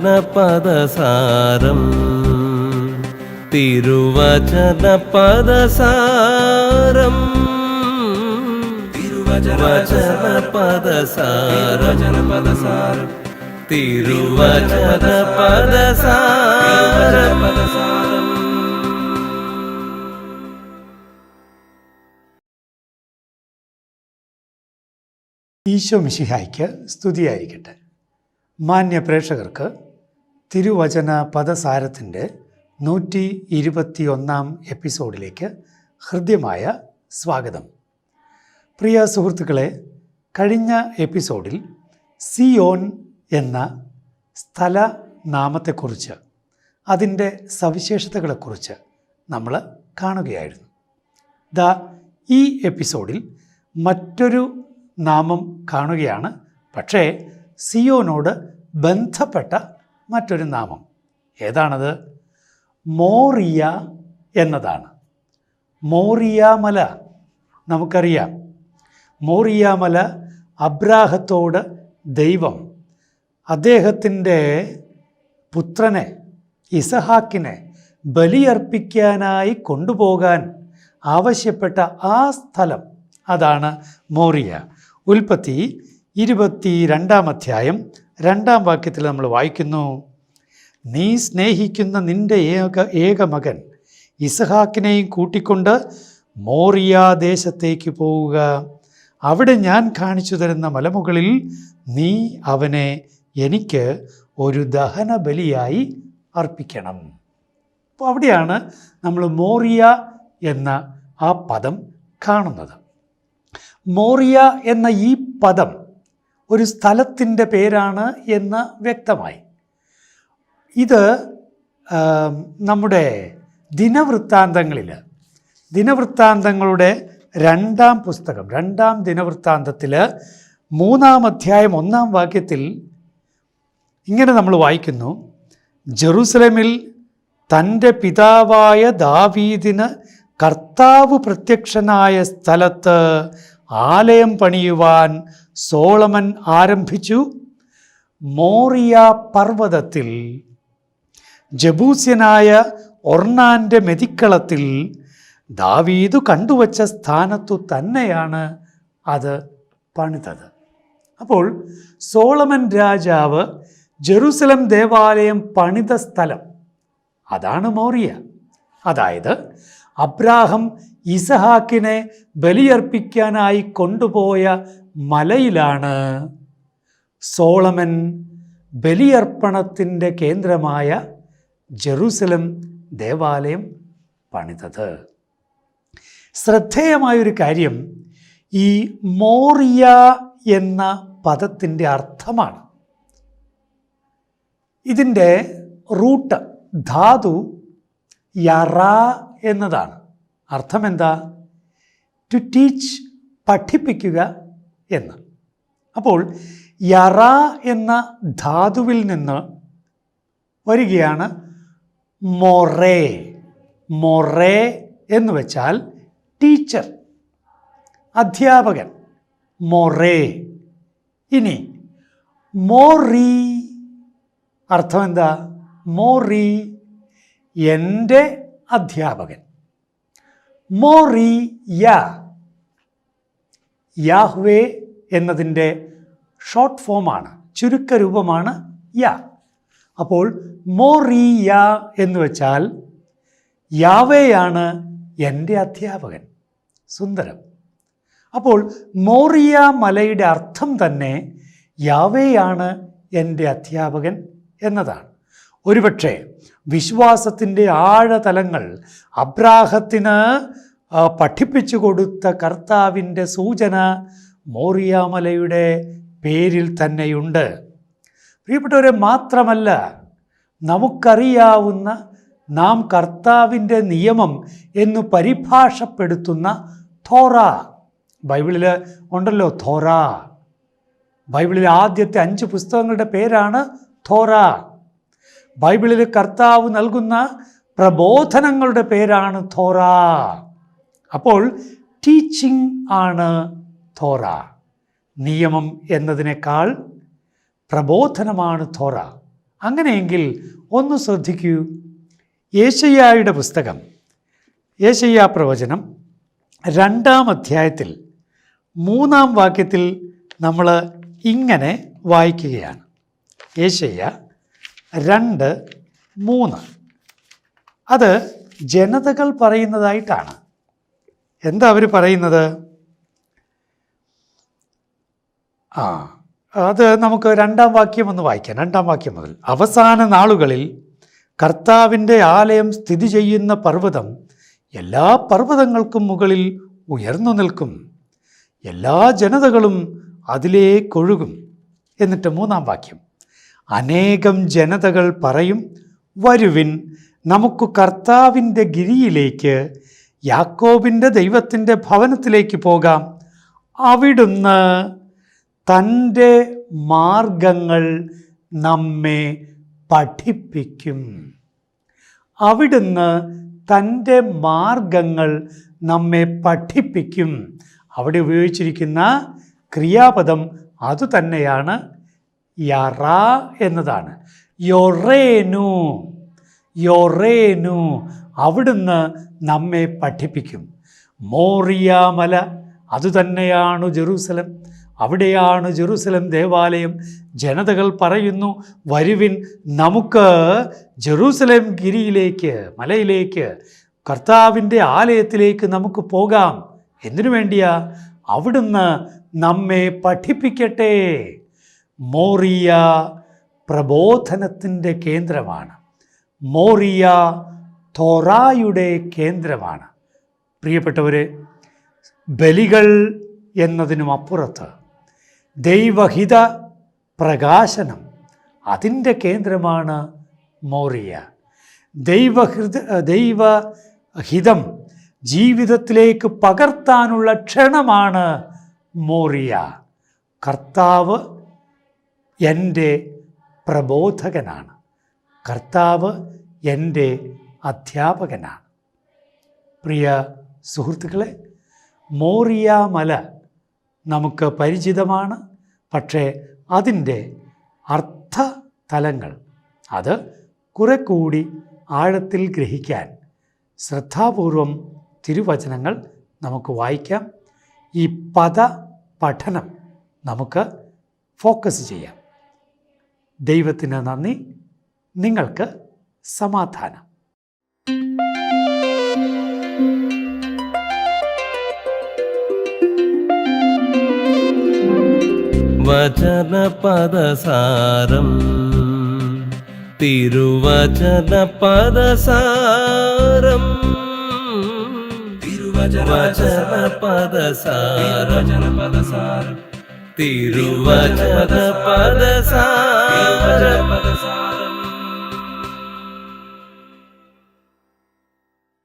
തിരുവചനപദസാരം തിരുവചനപദസാരം. തിരുവചനപദസാരം. പദസാരം തിരുവചനപദസാരം. ഈശോ മിശിഹായ്ക്ക് സ്തുതിയായിരിക്കട്ടെ. മാന്യ പ്രേക്ഷകർക്ക് തിരുവചന പദസാരത്തിന്റെ നൂറ്റി ഇരുപത്തി ഒന്നാം എപ്പിസോഡിലേക്ക് ഹൃദ്യമായ സ്വാഗതം. പ്രിയ സുഹൃത്തുക്കളെ കഴിഞ്ഞ എപ്പിസോഡിൽ സിയോൻ എന്ന സ്ഥല നാമത്തെക്കുറിച്ച് അതിന്റെ സവിശേഷതകളെക്കുറിച്ച് നമ്മൾ കാണുകയായിരുന്നു. ദ ഈ എപ്പിസോഡിൽ മറ്റൊരു നാമം കാണുകയാണ്. പക്ഷേ സിയോനോട് ബന്ധപ്പെട്ട മറ്റൊരു നാമം. ഏതാണത്? മോറിയ എന്നതാണ്. മോറിയാമല നമുക്കറിയാം. മോറിയാമല അബ്രാഹത്തോട് ദൈവം അദ്ദേഹത്തിന്റെ പുത്രനെ ഇസഹാക്കിനെ ബലിയർപ്പിക്കാനായി കൊണ്ടുപോകാൻ ആവശ്യപ്പെട്ട ആ സ്ഥലം അതാണ് മോറിയ. ഉൽപ്പത്തി ഇരുപത്തി രണ്ടാം അധ്യായം രണ്ടാം വാക്യത്തിൽ നമ്മൾ വായിക്കുന്നു നീ സ്നേഹിക്കുന്ന നിന്റെ ഏക ഏക മകൻ ഇസഹാക്കിനെയും കൂട്ടിക്കൊണ്ട് മോറിയ ദേശത്തേക്ക് പോവുക. അവിടെ ഞാൻ കാണിച്ചു തരുന്ന മലമുകളിൽ നീ അവനെ എനിക്ക് ഒരു ദഹന ബലിയായി അർപ്പിക്കണം. അപ്പോൾ അവിടെയാണ് നമ്മൾ മോറിയ എന്ന ആ പദം കാണുന്നത്. മോറിയ എന്ന ഈ പദം ഒരു സ്ഥലത്തിന്റെ പേരാണ് എന്ന് വ്യക്തമായി. ഇത് നമ്മുടെ ദിനവൃത്താന്തങ്ങളിൽ ദിനവൃത്താന്തങ്ങളുടെ രണ്ടാം പുസ്തകം രണ്ടാം ദിനവൃത്താന്തത്തിൽ മൂന്നാം അധ്യായം ഒന്നാം വാക്യത്തിൽ ഇങ്ങനെ നമ്മൾ വായിക്കുന്നു. ജെറൂസലമിൽ തന്റെ പിതാവായ ദാവീദിന് കർത്താവ് പ്രത്യക്ഷനായ സ്ഥലത്ത് ആലയം പണിയുവാൻ സോളമൻ ആരംഭിച്ചു. മോറിയ പർവതത്തിൽ ജബൂസ്യനായ ഒർണാന്റെ മെതിക്കളത്തിൽ ദാവീതു കണ്ടുവച്ച സ്ഥാനത്തു തന്നെയാണ് അത് പണിതത്. അപ്പോൾ സോളമൻ രാജാവ് ജെറുസലം ദേവാലയം പണിത സ്ഥലം അതാണ് മോറിയ. അതായത് അബ്രാഹം ഇസഹാക്കിനെ ബലിയർപ്പിക്കാനായി കൊണ്ടുപോയ മലയിലാണ് സോളമൻ ബലിയർപ്പണത്തിന്റെ കേന്ദ്രമായ ജെറൂസലം ദേവാലയം പണിതത്. ശ്രദ്ധേയമായൊരു കാര്യം ഈ മോറിയ എന്ന പദത്തിന്റെ അർത്ഥമാണ്. ഇതിന്റെ റൂട്ട് ധാതു യറ എന്നതാണ്. അർത്ഥം എന്താ ടു ടീച്ച് പഠിപ്പിക്കുക എന്ന്. അപ്പോൾ യറ എന്ന ധാതുവിൽ നിന്ന് വരികയാണ് മൊറേ. മൊറേ എന്ന് വെച്ചാൽ ടീച്ചർ അധ്യാപകൻ. മൊറേ. ഇനി മോറി അർത്ഥം എന്താ? മോറി എന്റെ അധ്യാപകൻ. മോറി യ യാഹ്വേ എന്നതിന്റെ ഷോർട്ട് ഫോമാണ് ചുരുക്കരൂപമാണ് യാ. അപ്പോൾ മോറിയ എന്ന് വെച്ചാൽ യാവേയാണ് എന്റെ അധ്യാപകൻ. സുന്ദരം. അപ്പോൾ മോറിയ മലയുടെ അർത്ഥം തന്നെ യാവേയാണ് എന്റെ അധ്യാപകൻ എന്നതാണ്. ഒരുപക്ഷെ വിശ്വാസത്തിന്റെ ആഴതലങ്ങൾ അബ്രാഹത്തിന് പഠിപ്പിച്ചു കൊടുത്ത കർത്താവിന്റെ സൂചന മോറിയാമലയുടെ പേരിൽ തന്നെയുണ്ട്. പ്രിയപ്പെട്ടവരെ മാത്രമല്ല നമുക്കറിയാവുന്ന നാം കർത്താവിന്റെ നിയമം എന്ന് പരിഭാഷപ്പെടുത്തുന്ന തോറ. ബൈബിളിൽ ഉണ്ടല്ലോ തോറ. ബൈബിളിലെ ആദ്യത്തെ അഞ്ച് പുസ്തകങ്ങളുടെ പേരാണ് തോറ. ബൈബിളിൽ കർത്താവ് നൽകുന്ന പ്രബോധനങ്ങളുടെ പേരാണ് തോറ. അപ്പോൾ ടീച്ചിങ് ആണ് തോറ നിയമം എന്നതിനേക്കാൾ പ്രബോധനമാണ് തോറ അങ്ങനെയെങ്കിൽ ഒന്ന് ശ്രദ്ധിക്കൂ. യേശയ്യായുടെ പുസ്തകം യേശയ്യ പ്രവചനം രണ്ടാം അധ്യായത്തിൽ മൂന്നാം വാക്യത്തിൽ നമ്മൾ ഇങ്ങനെ വായിക്കുകയാണ്. യേശയ്യ രണ്ട് മൂന്ന്. അത് ജനതകൾ പറയുന്നതായിട്ടാണ്. എന്താ അവർ പറയുന്നത്? ആ. അത് നമുക്ക് രണ്ടാം വാക്യം ഒന്ന് വായിക്കാം. രണ്ടാം വാക്യം മുതൽ. അവസാന നാളുകളിൽ കർത്താവിന്റെ ആലയം സ്ഥിതി ചെയ്യുന്ന പർവതം എല്ലാ പർവതങ്ങൾക്കും മുകളിൽ ഉയർന്നു നിൽക്കും. എല്ലാ ജനതകളും അതിലേക്കൊഴുകും എന്നിട്ട് മൂന്നാം വാക്യം. അനേകം ജനതകൾ പറയും വരുവിൻ നമുക്ക് കർത്താവിന്റെ ഗിരിയിലേക്ക് യാക്കോബിന്റെ ദൈവത്തിന്റെ ഭവനത്തിലേക്ക് പോകാം. അവിടുന്ന് തന്റെ മാർഗങ്ങൾ നമ്മെ പഠിപ്പിക്കും. അവിടുന്ന് തന്റെ മാർഗങ്ങൾ നമ്മെ പഠിപ്പിക്കും. അവിടെ ഉപയോഗിച്ചിരിക്കുന്ന ക്രിയാപദം അതുതന്നെയാണ് യറ എന്നതാണ്. യൊറേനു. യൊറേനു അവിടുന്ന് നമ്മെ പഠിപ്പിക്കും. മോറിയാമല അതുതന്നെയാണു ജെറൂസലം. അവിടെയാണ് ജെറൂസലം ദേവാലയം. ജനതകൾ പറയുന്നു വരുവിൻ നമുക്ക് ജെറൂസലേം ഗിരിയിലേക്ക് മലയിലേക്ക് കർത്താവിന്റെ ആലയത്തിലേക്ക് നമുക്ക് പോകാം. എന്തിനു വേണ്ടിയാ? അവിടുന്ന് നമ്മെ പഠിപ്പിക്കട്ടെ. മോറിയ പ്രബോധനത്തിന്റെ കേന്ദ്രമാണ്. മോറിയ തോറായുടെ കേന്ദ്രമാണ്. പ്രിയപ്പെട്ടവരെ ബലികൾ എന്നതിനും അപ്പുറത്ത് ദൈവഹിത പ്രകാശനം അതിന്റെ കേന്ദ്രമാണ് മോറിയ. ദൈവഹൃദ ദൈവഹിതം ജീവിതത്തിലേക്ക് പകർത്താനുള്ള ക്ഷണമാണ് മോറിയ. കർത്താവ് എന്റെ പ്രബോധകനാണ്. കർത്താവ് എന്റെ അധ്യാപകനാണ്. പ്രിയ സുഹൃത്തുക്കളെ മോറിയ മല നമുക്ക് പരിചിതമാണ് പക്ഷേ അതിന്റെ അർത്ഥ തലങ്ങൾ അത് കുറെ കൂടി ആഴത്തിൽ ഗ്രഹിക്കാൻ ശ്രദ്ധാപൂർവം തിരുവചനങ്ങൾ നമുക്ക് വായിക്കാം. ഈ പദ പഠനം നമുക്ക് ഫോക്കസ് ചെയ്യാം. ദൈവത്തിന് നന്ദി. നിങ്ങൾക്ക് സമാധാനം. വചനപദസാരം തിരുവചനപദസാരം തിരുവചനപദസാരം തിരുവചനപദസാരം